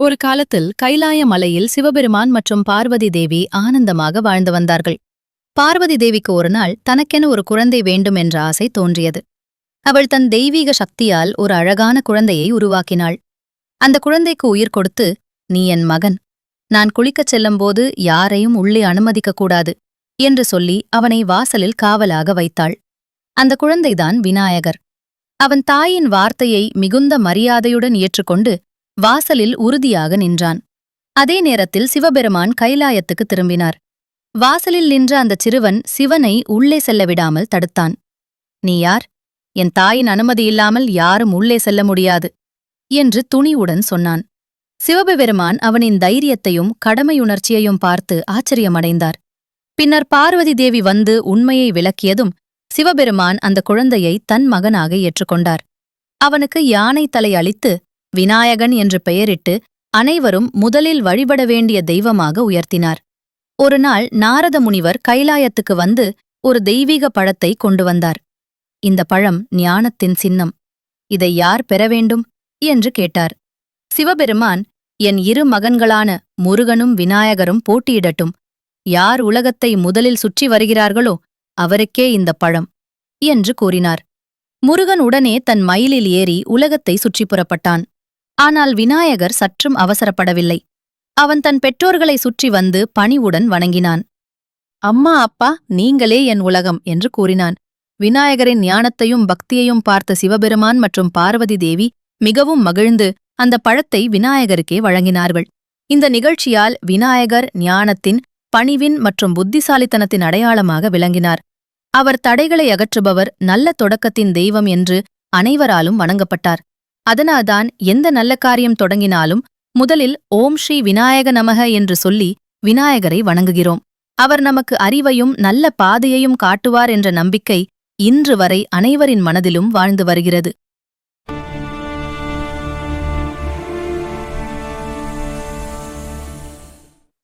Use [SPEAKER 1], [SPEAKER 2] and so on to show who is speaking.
[SPEAKER 1] ஒரு காலத்தில் கைலாய மலையில் சிவபெருமான் மற்றும் பார்வதி தேவி ஆனந்தமாக வாழ்ந்து வந்தார்கள். பார்வதி தேவிக்கு ஒரு நாள் தனக்கென ஒரு குழந்தை வேண்டும் என்ற ஆசை தோன்றியது. அவள் தன் தெய்வீக சக்தியால் ஒரு அழகான குழந்தையை உருவாக்கினாள். அந்த குழந்தைக்கு உயிர் கொடுத்து நீ என் மகன். நான் குளிக்கச் செல்லும்போது யாரையும் உள்ளே அனுமதிக்கக்கூடாது என்று சொல்லி அவனை வாசலில் காவலாக வைத்தாள். அந்த குழந்தைதான் விநாயகர். அவன் தாயின் வார்த்தையை மிகுந்த மரியாதையுடன் ஏற்றுக்கொண்டு வாசலில் உறுதியாக நின்றான். அதே நேரத்தில் சிவபெருமான் கைலாயத்துக்கு திரும்பினார். வாசலில் நின்ற அந்த சிறுவன் சிவனை உள்ளே செல்ல விடாமல் தடுத்தான். நீ யார்? என் தாயின் அனுமதி இல்லாமல் யாரும் உள்ளே செல்ல முடியாது என்று துணிவுடன் சொன்னான். சிவபெருமான் அவனின் தைரியத்தையும் கடமையுணர்ச்சியையும் பார்த்து ஆச்சரியமடைந்தார். பின்னர் பார்வதி தேவி வந்து உண்மையை விளக்கியதும் சிவபெருமான் அந்த குழந்தையை தன் மகனாக ஏற்றுக்கொண்டார். அவனுக்கு யானை தலை அளித்து விநாயகன் என்று பெயரிட்டு அனைவரும் முதலில் வழிபட வேண்டிய தெய்வமாக உயர்த்தினார். ஒருநாள் நாரத முனிவர் கைலாயத்துக்கு வந்து ஒரு தெய்வீக பழத்தை கொண்டு வந்தார். இந்த பழம் ஞானத்தின் சின்னம். இதை யார் பெற வேண்டும்? என்று கேட்டார். சிவபெருமான் என் இரு மகன்களான முருகனும் விநாயகரும் போட்டியிடட்டும். யார் உலகத்தை முதலில் சுற்றி வருகிறார்களோ அவருக்கே இந்த பழம் என்று கூறினார். முருகன் உடனே தன் மயிலில் ஏறி உலகத்தை சுற்றிப் புறப்பட்டான். ஆனால் விநாயகர் சற்றும் அவசரப்படவில்லை. அவன் தன் பெற்றோர்களை சுற்றி வந்து பணிவுடன் வணங்கினான். அம்மா அப்பா நீங்களே என் உலகம் என்று கூறினான். விநாயகரின் ஞானத்தையும் பக்தியையும் பார்த்த சிவபெருமான் மற்றும் பார்வதி தேவி மிகவும் மகிழ்ந்து அந்த பழத்தை விநாயகருக்கே வழங்கினார்கள். இந்த நிகழ்ச்சியால் விநாயகர் ஞானத்தின் பணிவின் மற்றும் புத்திசாலித்தனத்தின் அடையாளமாக விளங்கினார். அவர் தடைகளை அகற்றுபவர் நல்ல தொடக்கத்தின் தெய்வம் என்று அனைவராலும் வணங்கப்பட்டார். அதனால்தான் எந்த நல்ல காரியம் தொடங்கினாலும் முதலில் ஓம் ஸ்ரீ விநாயக நமக என்று சொல்லி விநாயகரை வணங்குகிறோம். அவர் நமக்கு அறிவையும் நல்ல பாதையையும் காட்டுவார் என்ற நம்பிக்கை இன்று வரை அனைவரின் மனதிலும் வாழ்ந்து வருகிறது.